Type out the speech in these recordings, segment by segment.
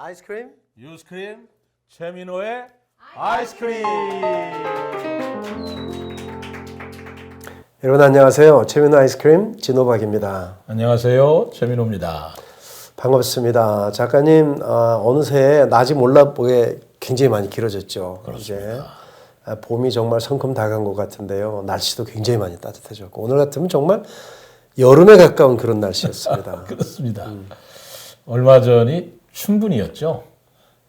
아이스크림? 유스크림 최민호의 아이스크림. 여러분 안녕하세요. 최민호 아이스크림 진호박입니다. 안녕하세요 최민호입니다. 반갑습니다. 작가님 아, 어느새 낮이 몰라보게 굉장히 많이 길어졌죠. 이제 아, 봄이 정말 성큼 다가간 것 같은데요. 날씨도 굉장히 많이 따뜻해졌고 오늘 같으면 정말 여름에 가까운 그런 날씨였습니다. 그렇습니다. 얼마 전이 춘분이었죠.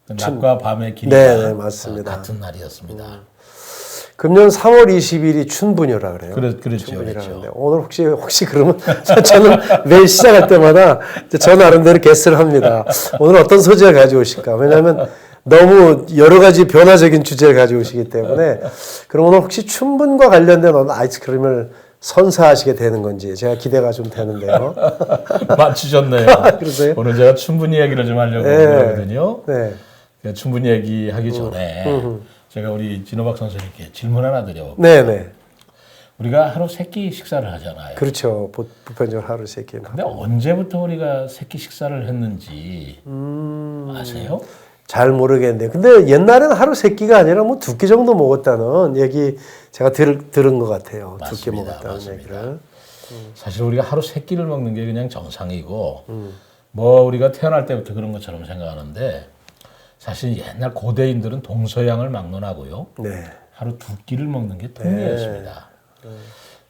그 낮과 밤의 길이가 네, 네, 맞습니다. 같은 날이었습니다. 금년 3월 20일이 춘분이라 그래요. 그래- 그렇죠, 춘분이라는데 오늘 혹시 혹시 그러면 저는 매일 시작할 때마다 저 나름대로 게스트를 합니다. 오늘 어떤 소재를 가져오실까? 왜냐하면 너무 여러 가지 변화적인 주제를 가져오시기 때문에 그럼 오늘 혹시 춘분과 관련된 어떤 아이스크림을 선사하시게 되는 건지 제가 기대가 좀 되는데요. 맞추셨네요. 그러세요? 오늘 제가 충분히 얘기를 좀 하려고 네. 그러거든요. 네. 충분히 얘기하기 전에 제가 우리 진호박 선생님께 질문 하나 드려. 네, 네. 우리가 하루 세 끼 식사를 하잖아요. 그렇죠. 보- 보편적으로 하루 세 끼. 근데 언제부터 우리가 세 끼 식사를 했는지 음. 아세요? 잘 모르겠는데. 근데 옛날에는 하루 세 끼가 아니라 뭐 두 끼 정도 먹었다는 얘기 제가 들, 들은 것 같아요. 두 끼. 먹었다는 맞습니다. 얘기를. 사실 우리가 하루 세 끼를 먹는 게 그냥 정상이고 음. 뭐 우리가 태어날 때부터 그런 것처럼 생각하는데 사실 옛날 고대인들은 동서양을 막론하고요. 네. 하루 두 끼를 먹는 게 통례였습니다.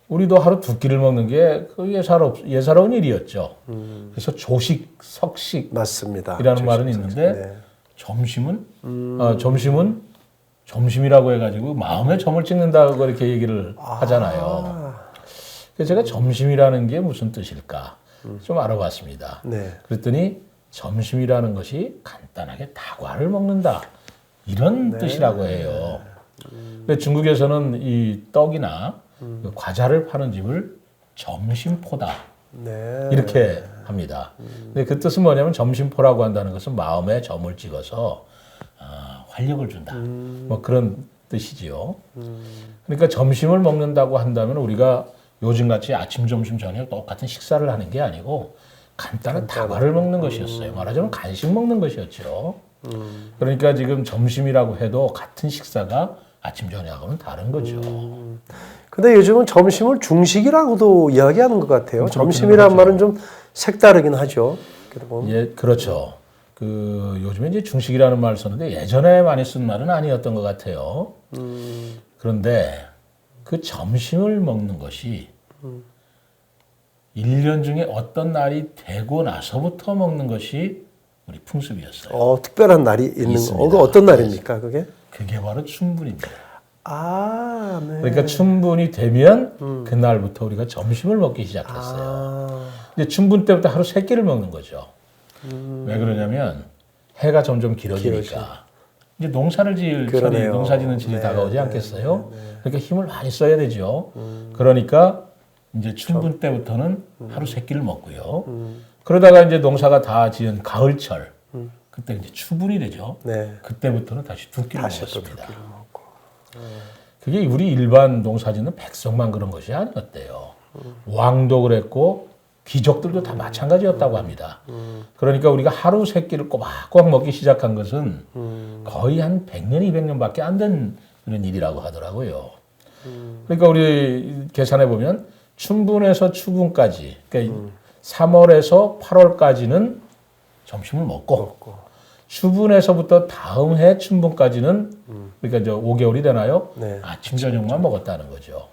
우리도 하루 두 끼를 먹는 게그 예사롭, 예사로운 일이었죠. 음. 그래서 조식, 석식 맞습니다. 이라는 말은 조심, 있는데 네. 점심은 음. 어, 점심은 점심이라고 해가지고 마음의 점을 찍는다고 이렇게 얘기를 하잖아요. 그래서 제가 점심이라는 게 무슨 뜻일까 좀 알아봤습니다. 네. 그랬더니 점심이라는 것이 간단하게 다과를 먹는다 이런 뜻이라고 해요. 근데 중국에서는 이 떡이나 그 과자를 파는 집을 점심포다 네. 이렇게 합니다. 근데 그 뜻은 뭐냐면 점심포라고 한다는 것은 마음에 점을 찍어서 아, 활력을 준다. 뭐 그런 뜻이지요. 그러니까 점심을 먹는다고 한다면 우리가 요즘 같이 아침, 점심, 저녁 똑같은 식사를 하는 게 아니고 간단한 다과를 먹는 것이었어요. 말하자면 간식 먹는 것이었죠. 그러니까 지금 점심이라고 해도 같은 식사가 아침, 저녁하고는 다른 거죠. 근데 요즘은 점심을 중식이라고도 이야기하는 것 같아요. 점심이란 말은 좀 색다르긴 하죠. 보면. 예, 그렇죠. 그 요즘에 이제 중식이라는 말을 썼는데 예전에 많이 쓴 말은 아니었던 것 같아요. 그런데 그 점심을 먹는 것이 일년 중에 어떤 날이 되고 나서부터 먹는 것이 우리 풍습이었어요. 어, 특별한 날이 있는 거. 어, 그 어떤 날입니까, 그게? 그게 바로 춘분입니다. 아, 네. 그러니까 춘분이 되면 그날부터 우리가 점심을 먹기 시작했어요. 아, 이제 춘분 때부터 하루 세 끼를 먹는 거죠. 왜 그러냐면 해가 점점 길어지니까 이제 농사를 지을 철이. 농사 짓는 철이 네, 다가오지 네, 않겠어요? 그러니까 힘을 많이 써야 되죠. 그러니까 이제 춘분 때부터는 하루 세 끼를 먹고요. 그러다가 이제 농사가 다 지은 가을철 그때 이제 추분이 되죠. 네. 그때부터는 다시 두 끼를 다시 또 먹었습니다. 먹고. 그게 우리 일반 농사짓는 백성만 그런 것이 아니었대요. 왕도 그랬고 귀족들도 다 마찬가지였다고 합니다. 그러니까 우리가 하루 세 끼를 꼬박꼬박 먹기 시작한 것은 거의 한 100년, 200년밖에 안 된 그런 일이라고 하더라고요. 그러니까 우리 계산해 보면 춘분에서 추분까지, 그러니까 3월에서 8월까지는 점심을 먹고, 먹고. 추분에서부터 다음 해 춘분까지는 그러니까 이제 5개월이 되나요? 네. 아침 저녁만 먹었다는 거죠.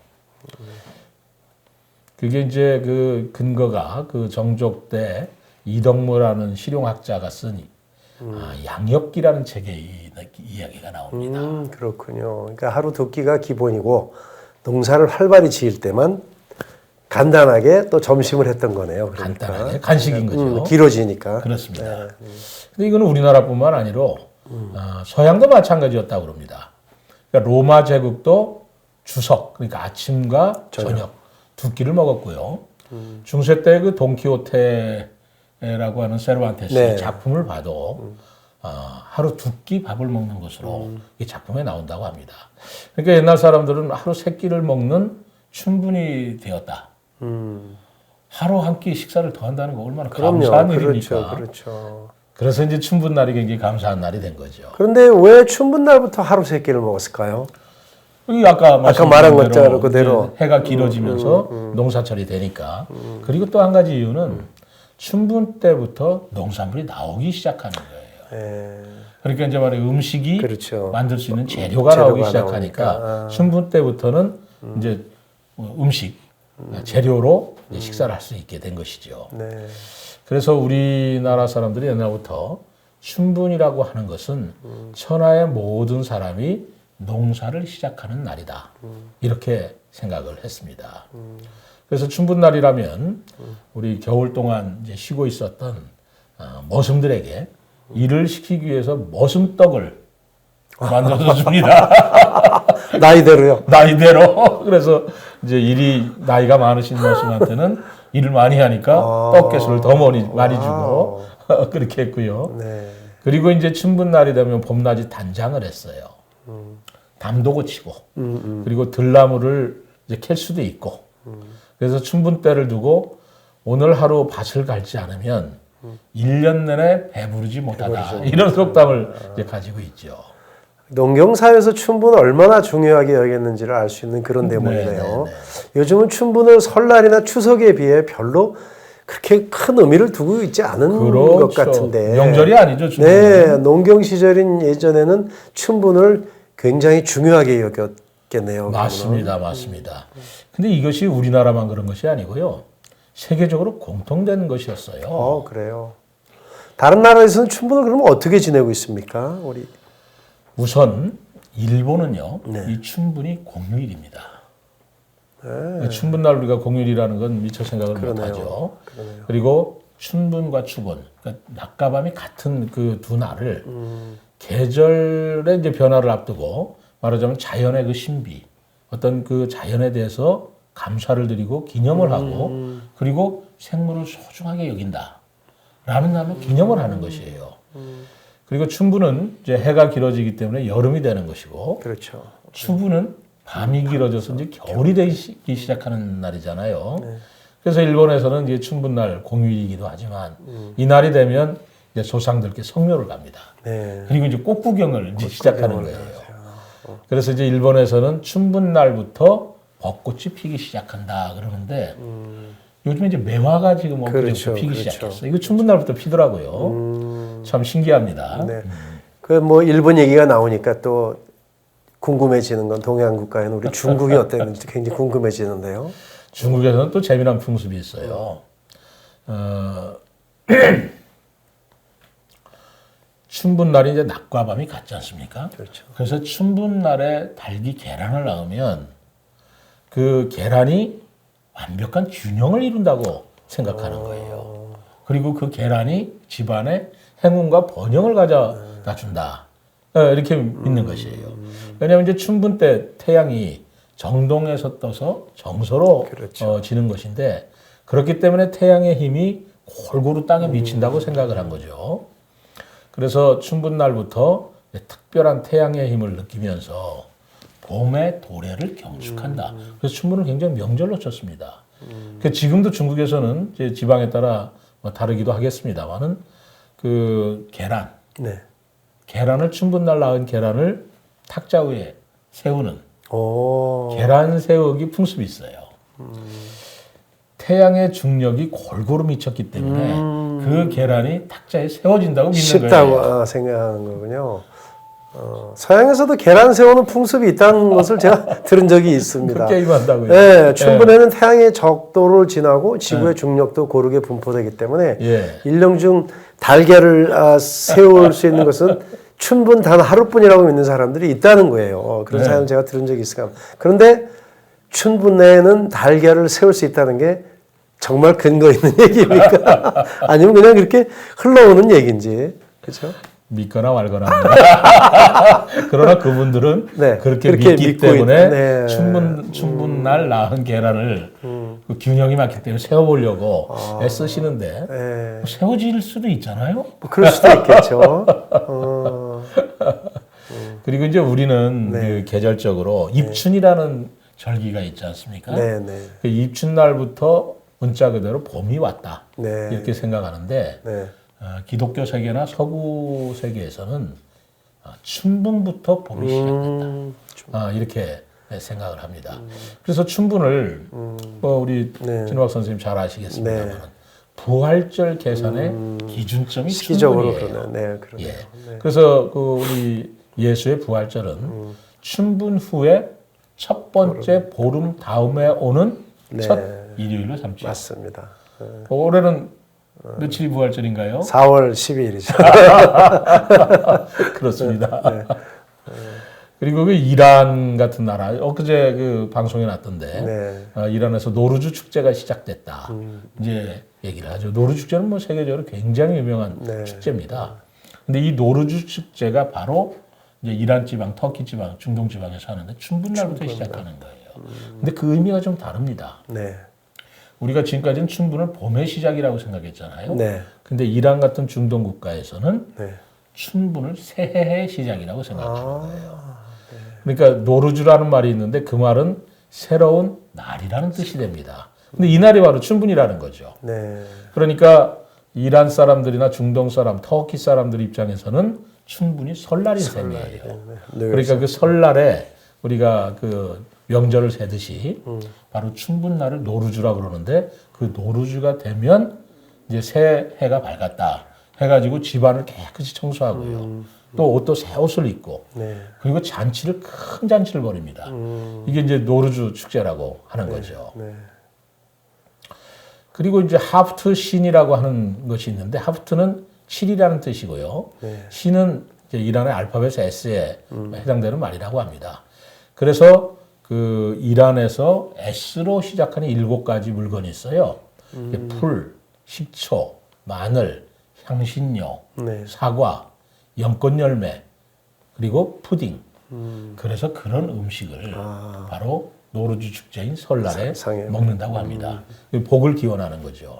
그게 이제 그 근거가 그 정족 때 이덕무라는 실용학자가 쓴 아, 양엽기라는 책에 이, 이야기가 나옵니다. 음, 그렇군요. 그러니까 하루 두 끼가 기본이고 농사를 활발히 지을 때만 간단하게 또 점심을 했던 거네요. 그러니까. 간단하게 간식인 거죠. 음, 길어지니까. 그렇습니다. 근데 이거는 우리나라뿐만 아니로 아, 서양도 마찬가지였다고 그럽니다. 그러니까 로마 제국도 주석 그러니까 아침과 저녁, 두 끼를 먹었고요. 중세 때 그 돈키호테라고 하는 세르반테스의 네. 작품을 봐도 아, 하루 두 끼 밥을 먹는 것으로 이 작품에 나온다고 합니다. 그러니까 옛날 사람들은 하루 세 끼를 먹는 충분히 되었다. 음, 하루 한 끼 식사를 더 한다는 거 얼마나 그럼요. 감사한 그렇죠. 일입니까? 그렇죠. 그래서 이제 춘분 날이 굉장히 감사한 날이 된 거죠. 그런데 왜 춘분 날부터 하루 세 끼를 먹었을까요? 이 아까 말씀드린 말한 것대로 그대로. 해가 길어지면서 농사철이 되니까 그리고 또 한 가지 이유는 춘분 때부터 농산물이 나오기 시작하는 거예요. 예, 그러니까 이제 말해 음식이 그렇죠. 만들 수 있는 재료가, 재료가 나오기 시작하니까. 아. 춘분 때부터는 이제 음식 재료로 이제 식사를 할 수 있게 된 것이죠. 네, 그래서 우리나라 사람들이 옛날부터 춘분이라고 하는 것은 천하의 모든 사람이 농사를 시작하는 날이다. 이렇게 생각을 했습니다. 그래서 춘분날이라면 우리 겨울 동안 쉬고 있었던 어, 머슴들에게 일을 시키기 위해서 머슴떡을 만들어서 줍니다. 나이대로요. 나이대로. 그래서 이제 일이 나이가 많으신 머슴한테는 일을 많이 하니까 아. 떡개수를 더 많이, 많이 주고 그렇게 했고요. 네, 그리고 이제 춘분 날이 되면 봄낮이 단장을 했어요. 담도 고 치고 음, 음. 그리고 들나무를 이제 캘 수도 있고 그래서 춘분 때를 두고 오늘 하루 밭을 갈지 않으면 일년 내내 배부르지 못하다 이런 속담을 이제 가지고 있죠. 농경사에서 춘분을 얼마나 중요하게 여겼는지를 알 수 있는 그런 내용이네요. 네, 네, 요즘은 춘분을 설날이나 추석에 비해 별로 그렇게 큰 의미를 두고 있지 않은 것 같은데. 그렇죠. 명절이 아니죠. 춘분. 네, 농경 시절인 예전에는 춘분을 굉장히 중요하게 여겼겠네요. 맞습니다, 맞습니다. 근데 이것이 우리나라만 그런 것이 아니고요. 세계적으로 공통된 것이었어요. 어, 그래요. 다른 나라에서는 춘분을 그러면 어떻게 지내고 있습니까? 우리 우선 일본은요, 네. 이 춘분이 공휴일입니다. 춘분날 우리가 공휴일이라는 건 미처 생각을. 못하죠. 그리고 춘분과 추분, 그러니까 낮과 밤이 같은 그 두 날을 음. 계절의 이제 변화를 앞두고 말하자면 자연의 그 신비, 어떤 그 자연에 대해서 감사를 드리고 기념을 하고 음. 그리고 생물을 소중하게 여긴다. 라는 날로 기념을 하는 것이에요. 그리고 춘분은 이제 해가 길어지기 때문에 여름이 되는 것이고 그렇죠. 추분은 밤이 길어져서 이제 겨울이 되기 시작하는 날이잖아요. 그래서 일본에서는 이제 춘분날 공휴일이기도 하지만 이 날이 되면 이제 조상들께 성묘를 갑니다. 네. 그리고 이제 꽃 구경을 이제 시작하는 거예요. 그래서 이제 일본에서는 춘분날부터 벚꽃이 피기 시작한다 그러는데 요즘에 이제 매화가 지금 엊그제부터 그렇죠, 피기 그렇죠. 시작했어요. 이거 춘분날부터 피더라고요. 음, 참 신기합니다. 네. 그 뭐 일본 얘기가 나오니까 또 궁금해지는 건 동양 국가에는 우리 중국이 어땠는지 굉장히 궁금해지는데요. 중국에서는 또 재미난 풍습이 있어요. 어, 춘분날이 이제 낮과 밤이 같지 않습니까? 그렇죠. 그래서 춘분날에 닭이 계란을 낳으면 그 계란이 완벽한 균형을 이룬다고 생각하는 거예요. 그리고 그 계란이 집안에 행운과 번영을 가져다 준다. 어, 이렇게 믿는 것이에요. 왜냐하면 이제 춘분 때 태양이 정동에서 떠서 정서로 그렇죠. 어, 지는 것인데 그렇기 때문에 태양의 힘이 골고루 땅에 미친다고 생각을 한 거죠. 그래서 춘분 날부터 특별한 태양의 힘을 느끼면서 봄의 도래를 경축한다. 그래서 춘분을 굉장히 명절로 쳤습니다. 그 지금도 중국에서는 지방에 따라 뭐 다르기도 하겠습니다만은 그 계란, 네. 계란을 춘분 날 낳은 계란을 탁자 위에 세우는 오. 계란 세우기 풍습이 있어요. 태양의 중력이 골고루 미쳤기 때문에 그 계란이 탁자에 세워진다고 믿는 쉽다고 거예요. 아, 생각하는 거군요. 어, 서양에서도 계란 세우는 풍습이 있다는 것을 제가 들은 적이 있습니다. 그 게임 한다고요. 네, 춘분에는 태양의 적도를 지나고 지구의 중력도 고르게 분포되기 때문에 예. 일령 중 달걀을 아, 세울 수 있는 것은 춘분 단 하루뿐이라고 믿는 사람들이 있다는 거예요. 어, 그런 네. 사연 제가 들은 적이 있을까. 그런데 춘분 내에는 달걀을 세울 수 있다는 게 정말 근거 있는 얘기입니까? 아니면 그냥 그렇게 흘러오는 얘기인지. 그렇죠? 믿거나 말거나 합니다. 그러나 그분들은 네, 그렇게, 그렇게 믿기 믿고 때문에 있- 네. 음. 춘분 춘분 날 낳은 계란을 그 균형이 맞기 때문에 세워보려고 애쓰시는데 예. 세워질 수도 있잖아요. 뭐 그럴 수도 있겠죠. 어, 그리고 이제 우리는 네. 그 계절적으로 입춘이라는 절기가 있지 않습니까? 네, 네, 그 입춘 날부터 문자 그대로 봄이 왔다 네. 이렇게 생각하는데 네. 어, 기독교 세계나 서구 세계에서는 어, 춘분부터 봄이 시작된다. 음, 아, 이렇게 생각을 합니다. 그래서 춘분을 뭐 우리 네. 진호박 선생님 잘 아시겠습니다만 네. 부활절 계산의 기준점이 시기적으로 춘분이에요. 그러네. 네, 그러네요. 예. 그래서 그 우리 예수의 부활절은 음. 춘분 후에 첫 번째 보름 다음에 오는 네. 첫 일요일로 삼죠. 맞습니다. 어, 올해는 며칠이 부활절인가요? 4월 12일이죠. 그렇습니다. 네. 그리고 그 이란 같은 나라 엊그제 그 방송에 났던데 네. 어, 이란에서 노르주 축제가 시작됐다. 음. 이제 얘기를 하죠. 노르주 축제는 뭐 세계적으로 굉장히 유명한 네. 축제입니다. 근데 이 노르주 축제가 바로 이제 이란 지방, 터키 지방, 중동 지방에서 하는데 춘분날부터 시작하는 거예요. 근데 그 의미가 좀 다릅니다. 네. 우리가 지금까지는 춘분을 봄의 시작이라고 생각했잖아요. 네. 근데 이란 같은 중동 국가에서는 네. 춘분을 새해의 시작이라고 생각하는 아, 거예요. 그러니까 노르주라는 말이 있는데 그 말은 새로운 날이라는 뜻이 됩니다. 근데 이 날이 바로 춘분이라는 거죠. 네. 그러니까 이란 사람들이나 중동 사람, 터키 사람들 입장에서는 춘분이 설날인 셈이에요. 네. 그러니까 그 설날에 우리가 그 명절을 세듯이 바로 춘분날을 노르주라 그러는데 그 노르주가 되면 이제 새 해가 밝았다 해가지고 집안을 깨끗이 청소하고요. 또 옷도 새 옷을 입고 네. 그리고 잔치를 큰 잔치를 벌입니다. 이게 이제 노르주 축제라고 하는 거죠. 네. 그리고 이제 하프트 신이라고 하는 것이 있는데 하프트는 7이라는 뜻이고요. 네. 신은 이제 이란의 알파벳 S에 해당되는 말이라고 합니다. 그래서 그 이란에서 S로 시작하는 일곱 가지 물건이 있어요. 이게 풀, 식초, 마늘, 향신료, 네. 사과, 연꽃 열매, 그리고 푸딩. 그래서 그런 음식을 바로 노르주 축제인 설날에. 음. 먹는다고 합니다. 복을 기원하는 거죠.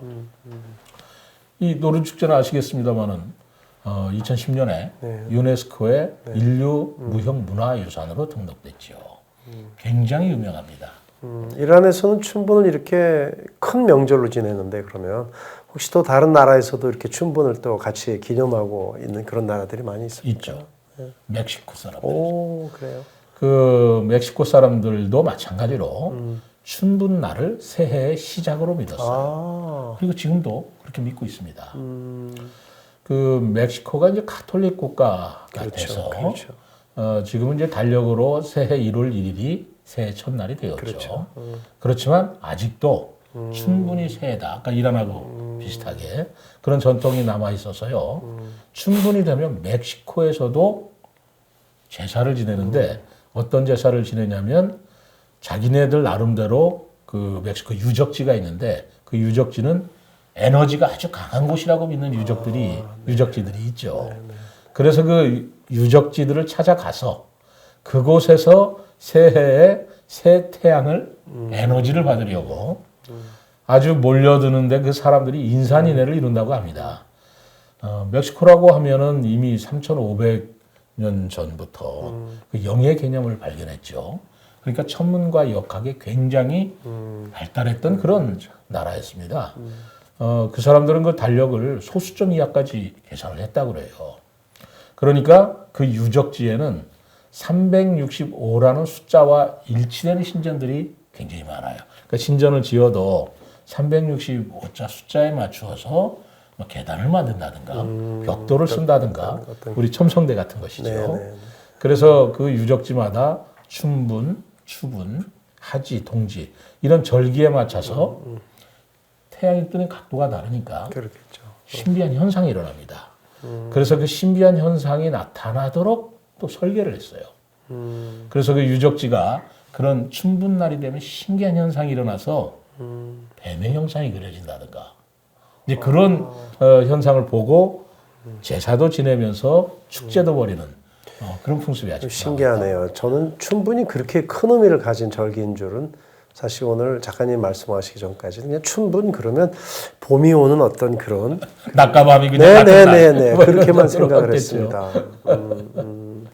이 노르주 축제는 아시겠습니다만은 어, 2010년에 네. 유네스코의 인류 무형 문화유산으로 등록됐죠. 굉장히 유명합니다. 음, 이란에서는 춘분을 이렇게 큰 명절로 지내는데 그러면 혹시 또 다른 나라에서도 이렇게 춘분을 또 같이 기념하고 있는 그런 나라들이 많이 있습니까? 있죠. 멕시코 사람. 오, 그래요. 그 멕시코 사람들도 마찬가지로 음. 춘분 날을 새해의 시작으로 믿었어요. 아, 그리고 지금도 그렇게 믿고 있습니다. 음, 그 멕시코가 이제 카톨릭 그렇죠, 돼서 그렇죠. 어, 지금은 이제 달력으로 새해 1월 1일이 새해 첫날이 되었죠. 그렇죠. 그렇지만 아직도 음. 춘분이 새해다. 아까 이란하고 비슷하게 그런 전통이 남아 있어서요. 음. 춘분이 되면 멕시코에서도 제사를 지내는데 음. 어떤 제사를 지내냐면 자기네들 나름대로 그 멕시코 유적지가 있는데 그 유적지는 에너지가 아주 강한 곳이라고 믿는 유적들이 아, 유적지들이 있죠. 네, 그래서 그 유적지들을 찾아가서 그곳에서 새해에 새 태양을 음. 에너지를 받으려고 아주 몰려드는데 그 사람들이 인산인해를 이룬다고 합니다. 어, 멕시코라고 하면은 이미 3,500년 전부터 음. 그 영의 개념을 발견했죠. 그러니까 천문과 역학에 굉장히 음. 발달했던 그런 나라였습니다. 어, 그 사람들은 그 달력을 소수점 이하까지 계산을 했다고 그래요. 그러니까 그 유적지에는 365라는 숫자와 일치되는 신전들이 굉장히 많아요. 그러니까 신전을 지어도 365자 숫자에 맞추어서 뭐 계단을 만든다든가 벽돌을 쓴다든가 우리 첨성대 같은 것이죠. 네, 네. 그래서 그 유적지마다 춘분, 추분, 하지, 동지 이런 절기에 맞춰서 태양이 뜨는 각도가 다르니까 그렇겠죠. 신비한 현상이 일어납니다. 그래서 그 신비한 현상이 나타나도록 또 설계를 했어요. 음, 그래서 그 유적지가 그런 춘분 날이 되면 신기한 현상이 일어나서 음. 뱀의 형상이 그려진다든가 이제 그런 어, 현상을 보고 제사도 지내면서 축제도 벌이는 어, 그런 풍습이 아주 좀 신기하네요. 저는 충분히 그렇게 큰 의미를 가진 절기인 줄은 사실 오늘 작가님 말씀하시기 전까지는 그냥 춘분 그러면 봄이 오는 어떤 그런 낮과 밤이 그냥. 네네네네 뭐 이런 그렇게만 정도로 생각을. 했습니다. 음, 음.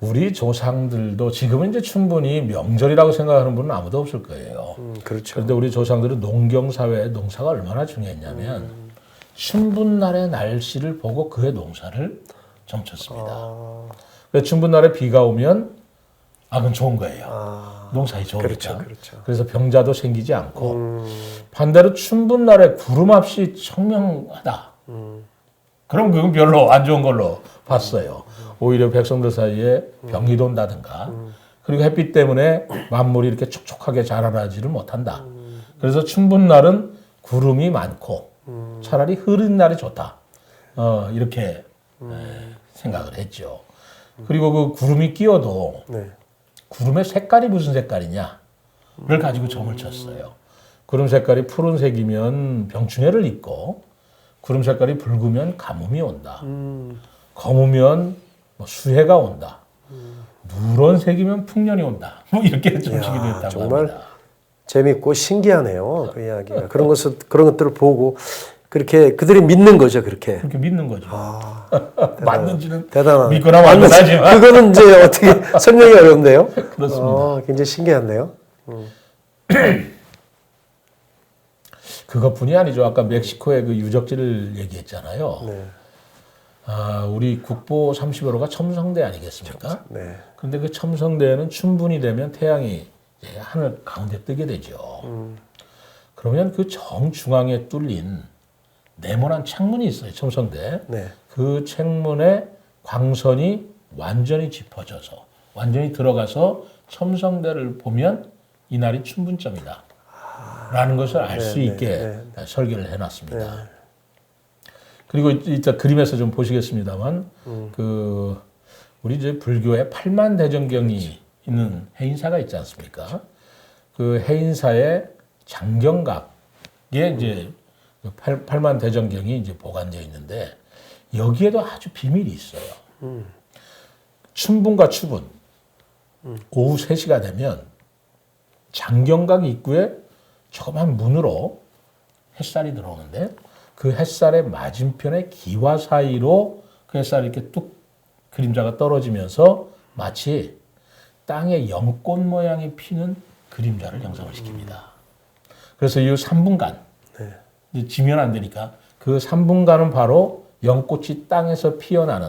우리 조상들도 지금은 이제 충분히 명절이라고 생각하는 분은 아무도 없을 거예요. 음, 그렇죠. 그런데 우리 조상들은 농경 사회에 농사가 얼마나 중요했냐면 춘분날의 날씨를 보고 그의 농사를 점쳤습니다. 아, 춘분날에 비가 오면 아 그건 좋은 거예요. 아, 농사이 좋으니까. 그렇죠, 그렇죠. 그래서 병자도 생기지 않고 음, 반대로 춘분 날에 구름 없이 청명하다. 음. 그럼 그건 별로 안 좋은 걸로 봤어요. 오히려 백성들 사이에 병이 돈다든가 그리고 햇빛 때문에 만물이 이렇게 촉촉하게 자라나지를 못한다. 그래서 춘분 날은 구름이 많고 차라리 흐린 날이 좋다. 어, 이렇게 에, 생각을 했죠. 그리고 그 구름이 끼어도 네. 구름의 색깔이 무슨 색깔이냐를 가지고 점을 쳤어요. 구름 색깔이 푸른색이면 병충해를 입고 구름 색깔이 붉으면 가뭄이 온다. 음, 검으면 뭐 수해가 온다. 누런색이면 풍년이 온다. 뭐 이렇게 했다고 정말 합니다. 재밌고 신기하네요. 그 이야기가 그런 것을 그런 것들을 보고 그렇게 그들이 믿는 거죠. 그렇게. 그렇게 믿는 거죠. 아, 맞는지는 대단한. 믿거나 말거나 맞는- 하지만 그거는 이제 어떻게 설명이 어려운데요. 그렇습니다. 어, 굉장히 신기한데요. 그것뿐이 아니죠. 아까 멕시코의 그 유적지를 얘기했잖아요. 네, 아, 우리 국보 30여로가 첨성대 아니겠습니까? 네, 그런데 그 첨성대에는 춘분이 되면 태양이 하늘 가운데 뜨게 되죠. 그러면 그 정중앙에 뚫린 네모난 창문이 있어요. 첨성대. 네. 그 창문에 광선이 완전히 짚어져서 완전히 들어가서 첨성대를 보면 이날이 춘분점이다. 라는 것을 알수 네, 있게 네, 설계를 해놨습니다. 그리고 이따 그림에서 좀 보시겠습니다만 그 우리 이제 불교에 팔만 대정경이 있는 해인사가 있지 않습니까? 그 해인사의 장경각에 이제 그 팔, 팔만 대정경이 이제 보관되어 있는데 여기에도 아주 비밀이 있어요. 춘분과 추분 오후 3시가 되면 장경각 입구에 조그만 문으로 햇살이 들어오는데 그 햇살의 맞은편에 기와 사이로 그 햇살이 이렇게 뚝 그림자가 떨어지면서 마치 땅에 연꽃 모양이 피는 그림자를 형성을 시킵니다. 그래서 이 3분간 이제 지면 안 되니까 그 3분간은 바로 연꽃이 땅에서 피어나는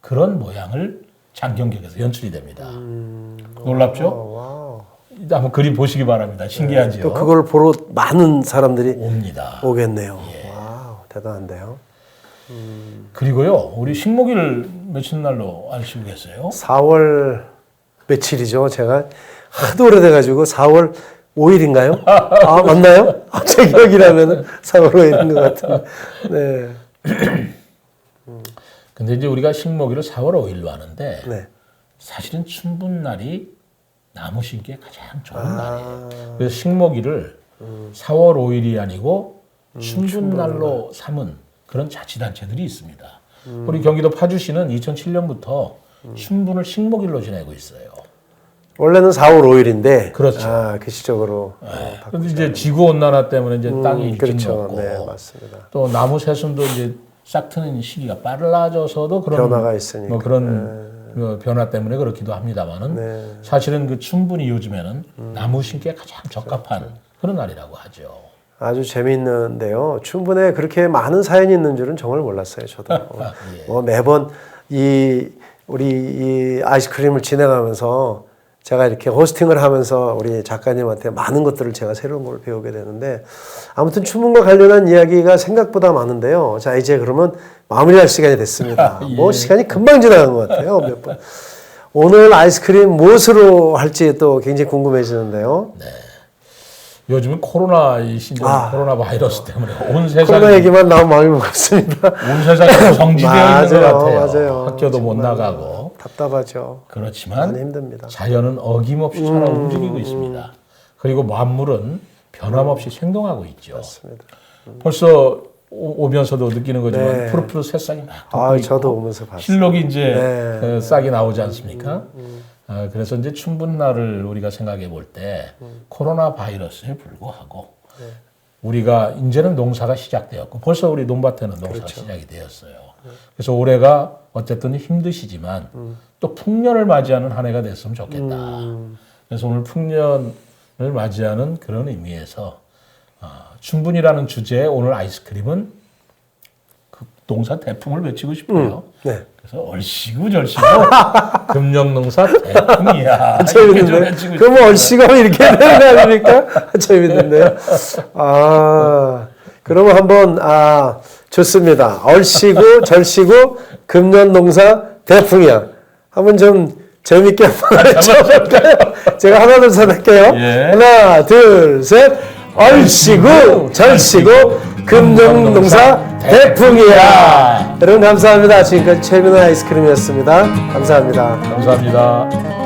그런 모양을 장경격에서 연출이 됩니다. 놀랍죠? 어, 와우. 한번 그림 보시기 바랍니다. 신기하지요? 또 그걸 보러 많은 사람들이 옵니다. 오겠네요. 예. 와우, 대단한데요. 그리고요, 우리 식목일 며칠 날로 아시고 계세요? 4월 며칠이죠? 제가 하도 오래돼가지고 4월 5일인가요? 아 맞나요? 아, 제 기억이라면 4월 5일인 것 같은데. 네, 근데 이제 우리가 식목일을 4월 5일로 하는데 네. 사실은 춘분날이 나무 심기에 가장 좋은 날이에요. 아, 그래서 식목일을 4월 5일이 아니고 춘분날로 삼은 그런 자치단체들이 있습니다. 우리 경기도 파주시는 2007년부터 춘분을 식목일로 지내고 있어요. 원래는 4월 5일인데. 그렇죠. 아, 그 시적으로. 그런데 이제 지구 온난화 때문에 이제 땅이 일찍 그렇죠. 녹고 네, 맞습니다. 또 나무 새순도 이제 싹 트는 시기가 빨라져서도 그런 변화가 있으니까. 뭐 그런 그 변화 때문에 그렇기도 합니다만은 네. 사실은 그 춘분이 요즘에는 나무 심기에 가장 적합한 그렇죠. 그런 날이라고 하죠. 아주 재미있는데요. 춘분에 그렇게 많은 사연이 있는 줄은 정말 몰랐어요. 저도. 예. 뭐 매번 이 우리 이 아이스크림을 진행하면서 제가 이렇게 호스팅을 하면서 우리 작가님한테 많은 것들을 제가 새로운 걸 배우게 되는데 아무튼 춘분과 관련한 이야기가 생각보다 많은데요. 자 이제 그러면 마무리할 시간이 됐습니다. 예. 뭐 시간이 금방 지나간 것 같아요. 몇 번. 오늘 아이스크림 무엇으로 할지 또 굉장히 궁금해지는데요. 요즘은 코로나 이 신종 아. 코로나 바이러스 때문에 온 세상이 코로나 얘기만 나오면 마음이 무겁습니다. 온 세상이 정지되어 있는 것 같아요. 맞아요. 학교도 못 나가고 답답하죠. 그렇지만 힘듭니다. 자연은 어김없이 살아 움직이고 있습니다. 그리고 만물은 변함없이 생동하고 있죠. 맞습니다. 벌써 오- 오면서도 느끼는 거지만 네. 푸르푸르 새싹이 막 아, 저도 오면서 봤어요. 실록이 이제 네. 어, 싹이 나오지 않습니까? 아, 그래서 이제 춘분날을 우리가 생각해 볼 때 코로나 바이러스에 불구하고 우리가 이제는 농사가 시작되었고 벌써 우리 논밭에는 농사가 시작이 되었어요. 그래서 올해가 어쨌든 힘드시지만 또 풍년을 맞이하는 한 해가 됐으면 좋겠다. 그래서 오늘 풍년을 맞이하는 그런 의미에서 아, 춘분이라는 주제의 오늘 아이스크림은 농사 대풍을 외치고 싶어요. 네. 그래서 얼씨구 절씨구 금령농사 대풍이야. 재밌는데. 그럼 얼씨가 이렇게 되는 거 아닙니까? 재밌는데요. 아, 그러면 한번, 아, 좋습니다. 얼씨구, 절씨구, 금년 농사, 대풍이야. 한번 좀 재밌게 한번 외쳐볼까요? 제가 하나, 둘, 셋 할게요. 예. 하나, 둘, 셋. 얼씨구, 절씨구, 금년 농사, 대풍이야. 여러분 감사합니다. 지금까지 최민호 아이스크림이었습니다. 감사합니다. 감사합니다.